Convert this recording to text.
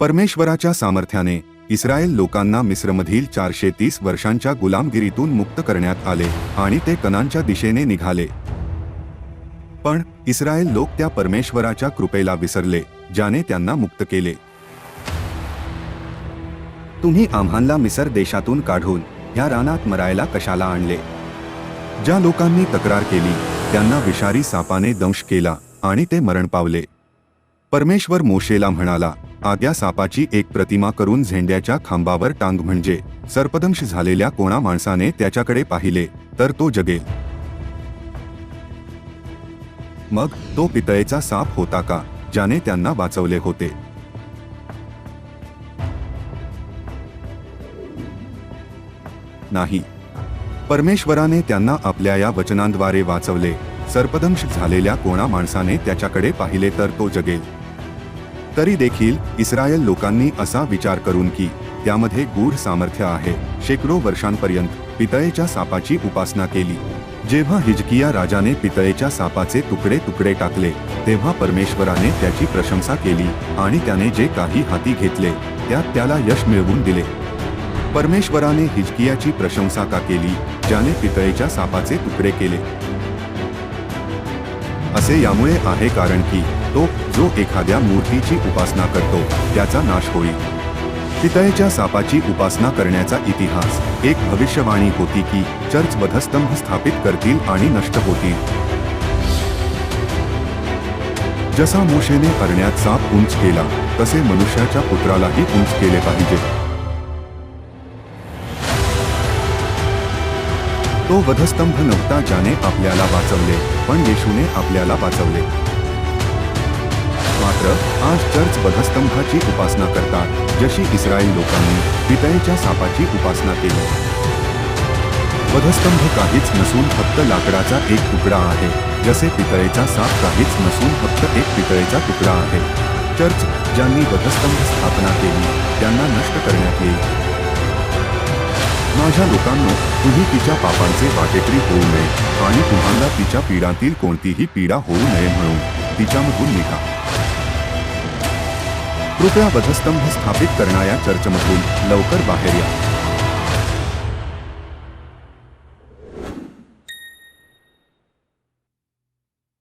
परमेश्वराच्या सामर्थ्याने इस्रायल लोकांना मिस्रमधील चारशे तीस वर्षांच्या गुलामगिरीतून मुक्त करण्यात आले आणि ते कनांच्या दिशेने निघाले. पण इस्रायल लोक त्या परमेश्वराच्या कृपेला विसरले ज्याने त्यांना मुक्त केले. तुम्ही आम्हाला मिसर देशातून काढून ह्या रानात मरायला कशाला आणले? ज्या लोकांनी तक्रार केली त्यांना विषारी सापाने दंश केला आणि ते मरण पावले. परमेश्वर मोशेला म्हणाला आद्या सापाची एक प्रतिमा करून झेंड्याच्या खांबावर टांग म्हणजे सर्पदंश झालेल्या कोणा माणसाने त्याच्याकडे पाहिले तर तो जगेल. मग तो पितळेचा साप होता का ज्याने त्यांना वाचवले होते? नाही. परमेश्वराने त्यांना आपल्या या वचनांद्वारे वाचवले सर्पदंश झालेल्या कोणा माणसाने त्याच्याकडे पाहिले तर तो जगेल. तरी देखील इस्रायल लोकांनी असा विचार करून की त्यामध्ये गूढ सामर्थ्य आहे. शेकडो वर्षांपर्यंत पितळेच्या सापाची उपासना केली. जेव्हा हिजकिया राजाने पितळेच्या सापाचे तुकडे तुकडे टाकले तेव्हा परमेश्वराने त्याची प्रशंसा केली आणि त्याने जे काही हाती घेतले त्यात त्याला यश मिळवून दिले. परमेश्वराने हिजकियाची प्रशंसा का केली ज्याने पितळेच्या सापाचे तुकडे केले? असे यामुळे आहे कारण की तो जो एखाद्या मूर्तीची उपासना करतो त्याचा नाश होईल. पितळेच्या सापाची उपासना करण्याचा इतिहास एक भविष्यवाणी होती की चर्च वधस्तंभ स्थापित करतील आणि नष्ट होतील. जसा मोशेने करण्यात साप उंच केला तसे मनुष्याच्या पुत्रालाही उंच केले पाहिजे. तो वधस्तंभ नव्हता ज्याने आपल्याला वाचवले पण येशूने आपल्याला वाचवले. मात्र आज चर्च बधस्तंभाची उपासना करतात जशी इस्रायल लोकांनी पितळेच्या सापाची उपासना केली. वधस्तंभ काहीच नसून फक्त लाकडाचा एक तुकडा आहे जसे पितळेचा साप काहीच नसून फक्त एक पितळेचा तुकडा आहे. चर्च ज्यांनी वधस्तंभ स्थापना केली त्यांना नष्ट करण्यात येईल. माझ्या लोकांनो तुम्ही तिच्या पापांचे वाटेकरी होऊ नये आणि तुम्हाला तिच्या पीडातील कोणतीही पीडा होऊ नये म्हणून तिच्यामधून निघा. कृपया वधस्तंभ स्थापित करणाऱ्या चर्चमधून लवकर बाहेर या.